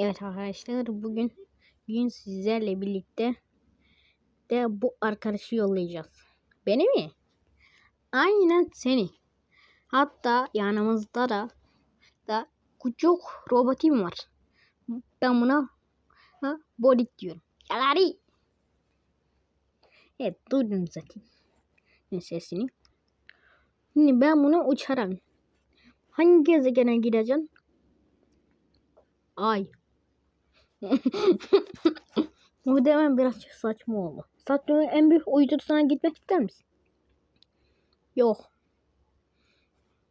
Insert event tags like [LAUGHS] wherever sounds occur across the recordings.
Evet arkadaşlar bugün bugün sizlerle birlikte de bu arkadaşı yollayacağız. Beni mi? Aynen seni. Hatta yanımızda da da küçük robotum var. Ben buna ha, bodik diyorum. Yalari. Evet duydum zaten sesini. Şimdi ben bunu uçarım. Hangi gezegene gideceğim? Ay. [LAUGHS] Muhtemelen biraz saçma oldu. Satürn'ün en büyük uydurusuna gitmek ister misin? Yok.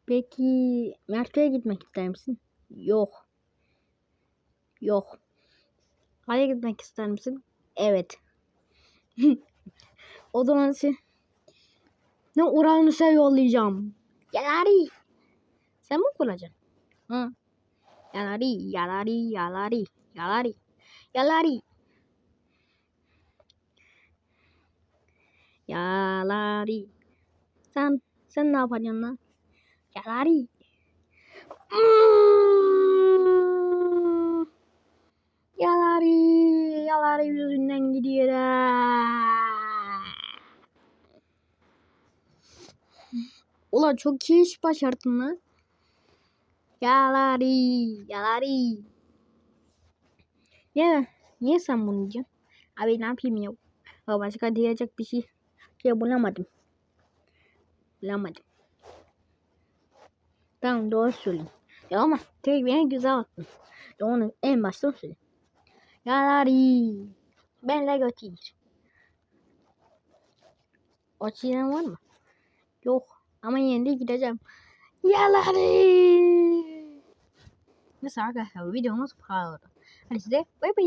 Peki Merkür'e gitmek ister misin? Yok. Yok. Ay'a gitmek ister misin? Evet. [LAUGHS] o zaman sen ne Uranüs'e yollayacağım. Yalari. Sen mi kuracaksın? Hı. Yalari, yalari, yalari, yalari, yalari. Yalari. Sen, sen ne yapacaksın lan? Yalari. Yalari, yalari yüzünden gidiyor. Ulan çok iyi iş başardın lan. Yalari, yalari. Ya, niye sen bunu diyorsun? Abi ne yapayım ya? başka diyecek bir şey, şey bulamadım. Bulamadım. Tamam doğru söyleyeyim. Ya ama tek beni güzel attın. Onu en başta söyle. Yalari. Ben Lego Teacher. O çiğnen var mı? Yok. Ama yine de gideceğim. Yalari. Neyse arkadaşlar videomuz bu. Apaan.